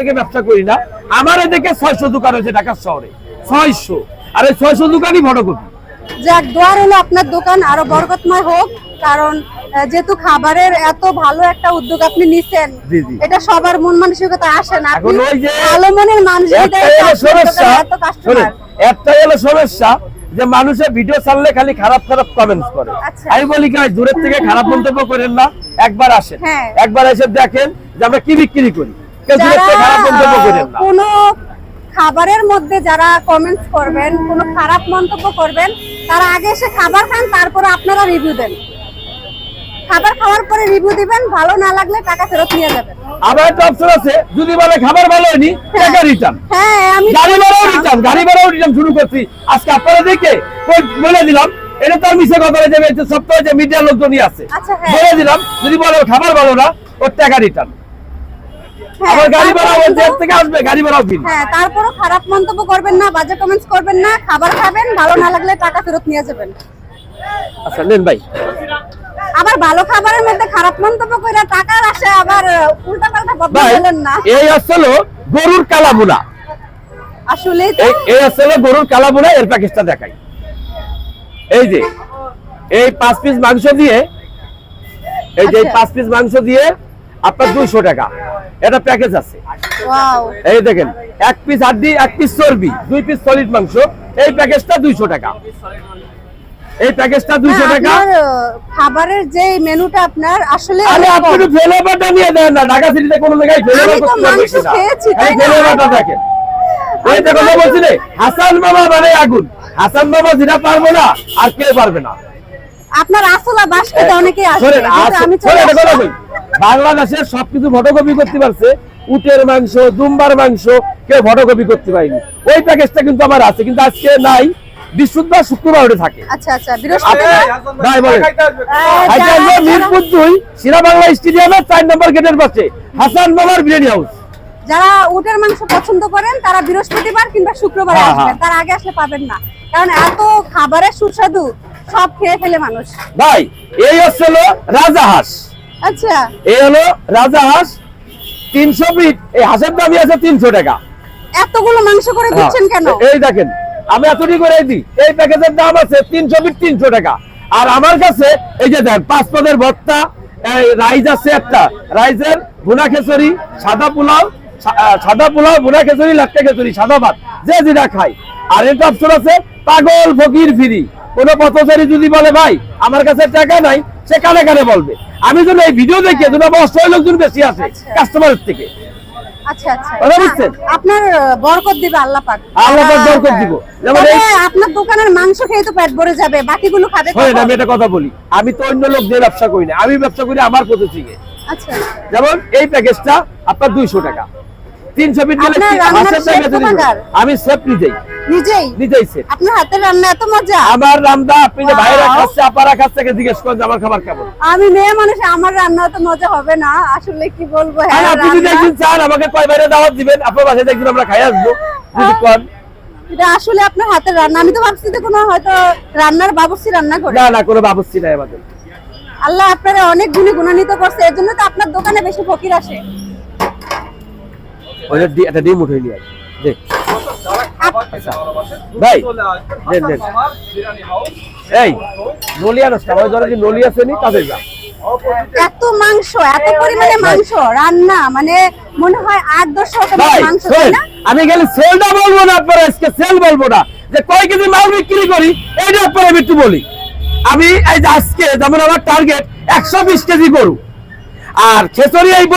থেকে ব্যবসা করি না। আমার এদিকে ছয়শো দোকান হয়েছে ঢাকা শহরে। ছয়শো। আর এই ছয়শো দোকানই ফটোকপি যাক দোয়ার হলো আপনার দোকান আরও বরকতময় হোক কারণ যেহেতু খাবারের এত ভালো একটা উদ্যোগ আপনি নিছেন জি। এটা সবার মন মানসিকতা আসে না। ভালো মনের একটাই হলো সমস্যা। যে মানুষে ভিডিও ছাড়লে খালি খারাপ খারাপ কমেন্টস করে। আচ্ছা। আমি বলি কি দূরের থেকে খারাপ মন্তব্য করেন না একবার আসেন। হ্যাঁ। একবার এসে দেখেন যে আমরা কি বিক্রি করি। কোনো খাবারের মধ্যে যারা কমেন্টস করবেন কোনো খারাপ মন্তব্য করবেন তারা আগে এসে খাবার খান তারপরে আপনারা রিভিউ দেন। খাবার খাওয়ার পরে রিভিউ দিবেন ভালো না লাগলে টাকা ফেরত নিয়ে যাবেন। আবার একটা অপশন আছে যদি বলে খাবার ভালো হয়নি টাকা রিটার্ন হ্যাঁ আমি গাড়ি ভাড়াও রিটার্ন গাড়ি ভাড়াও রিটার্ন শুরু করছি। আজকে আপনারা দেখে বলে দিলাম এটা মিশে কথা যাবে এটা সপ্তাহে যে মিডিয়ার লোকজনই আছে। আচ্ছা, হ্যাঁ। বলে দিলাম যদি বলে খাবার ভালো না ওর টাকা রিটার্ন হ্যাঁ, আবার গাড়ি ভাড়া দেশ থেকে আসবে গাড়ি ভাড়াও কিনবে হ্যাঁ তারপরও খারাপ মন্তব্য করবেন না বাজে কমেন্টস করবেন না খাবার খাবেন ভালো না লাগলে টাকা ফেরত নিয়ে যাবেন। আচ্ছা নেন ভাই। আবার ভালো খাবারের মধ্যে খারাপ মন্তব্য করে টাকার আসে আবার উল্টা পাল্টা বদলা বলেন না। এই আসলে গরুর আসলে এই আসলে গরুর এর প্যাকেজটা দেখাই। এই যে এই পাঁচ পিস মাংস দিয়ে এই যে এই আচ্ছা। পাঁচ পিস মাংস দিয়ে আপনার দুইশো টাকা। এটা প্যাকেজ আছে। এই দেখেন এক পিস হাড্ডি এক পিস চর্বি দুই পিস সলিড মাংস। এই প্যাকেজটা দুইশো টাকা। এই প্যাকেজটা দুইশো না, টাকা। আপনার, আহ, খাবারের যে মেনুটা আপনার আসলে আরে আপনি। নিয়ে দেন না। ঢাকা সিটিতে কোনো জায়গায় ফ্লেভার করতে পারবেন না। এই? দেখেন। এই কথা বলছিলে হাসান মামা মানে আগুন। হাসান মামা যেটা পারব না আর কেউ পারবে না? আপনার আসলা বাস খেতে অনেকেই আসে আমি চলে বাংলাদেশের সবকিছু ফটোকপি করতে পারছে। উটের মাংস দুম্বার মাংস কেউ ফটোকপি করতে পারেনি। ওই প্যাকেজটা কিন্তু আমার আছে কিন্তু আজকে নাই। বৃহস্পতিবার শুক্রবার ওটা থাকে। আচ্ছা আচ্ছা আচ্ছা মিরপুর দুই সিরা বাংলা স্টেডিয়ামের চার নম্বর গেটের পাশে। হাসান মামার বিরিয়ানি হাউস যারা উটের মাংস পছন্দ করেন তারা বৃহস্পতিবার কিংবা শুক্রবার হ্যাঁ, আসবেন হ্যাঁ। তার আগে আসলে পাবেন না। কারণ এত খাবারের সুস্বাদু সব খেয়ে ফেলে মানুষ। ভাই এই হচ্ছে রাজা হাঁস আচ্ছা। এই হলো রাজা হাঁস তিনশো ফিট। এই হাঁসের আছে তিনশো টাকা। এতগুলো মাংস করে দিচ্ছেন কেন? হ্যাঁ, এই দেখেন আমি এতটি করে দিই। এই প্যাকেজের দাম আছে তিনশো ফিট তিনশো টাকা। আর আমার কাছে এই যে দেন পাঁচ পদের ভর্তা এই রাইস আছে একটা। রাইসের ভুনা খেচুরি সাদা পোলাও সাদা পোলাও ভুনা খেচুরি লাট্টা খেচুরি সাদা ভাত যে যেটা খাই। আর একটা অপশন আছে পাগল ফকির ফিরি। কোনো পথচারী যদি বলে ভাই আমার কাছে টাকা নাই সে কানে কানে বলবে। আমি যদি এই ভিডিও দেখি দুটো অসহায় লোকজন বেশি আসে কাস্টমারের থেকে। আচ্ছা আচ্ছা। কথা বুঝছেন? না, আপনার বরকত দিবে আল্লাহ পাক। আল্লাহ পাক বরকত দিব। যেমন আপনার দোকানের মাংস খেয়ে তো পেট ভরে যাবে বাকিগুলো খাবে আমি কথা বলি। আমি তো অন্য লোক দিয়ে ব্যবসা করি না। আমি ব্যবসা করি আমার আচ্ছা। যেমন এই প্যাকেজটা আপনার দুইশো টাকা? আমি সেফ নিজেই। নিজেই? নিজেই সেফ আপনার হাতের রান্না এত মজা। আমার রান্না আপনি যে ভাইরা খাচ্ছে আপারা খাচ্ছে কে জিজ্ঞেস করেন আমার খাবার কেমন? আমি মেয়ে মানুষ আমার রান্না তো মজা হবে না। আসলে কি বলব হ্যাঁ আপনি যদি একদিন চান আমাকে কয় বাইরে দাওয়াত দিবেন আপনার বাসায় একদিন আমরা খাই আসব যদি কন। এটা আসলে আপনার হাতের রান্না। আমি তো ভাবছি যে কোনো হয়তো রান্নার বাবুর্চি রান্না করে। না না কোনো বাবুচ্ছি নাই আমাদের। আল্লাহ আপনারা অনেক গুণে গুণান্বিত করছে এর জন্য তো আপনার দোকানে বেশি ফকির আসে। একটা ডিম উঠে নিয়ে আয়। দে। আচ্ছা। ভাই দেন দেন। এই নলিয়া নষ্ট আমার জন্য যে নলি আছে তাদের যা। এত মাংস এত পরিমাণে মাংস রান্না মানে মনে হয় আট দশ মাংস তাই শোনেন, না? আমি খালি সেলটা বলব না আপনার আজকে সেল বলব না। যে কয় কেজি মাল বিক্রি করি এইটা আপনার আমি একটু বলি। আমি আজকে যেমন আমার টার্গেট একশো বিশ কেজি গরু। আর খেসরি এই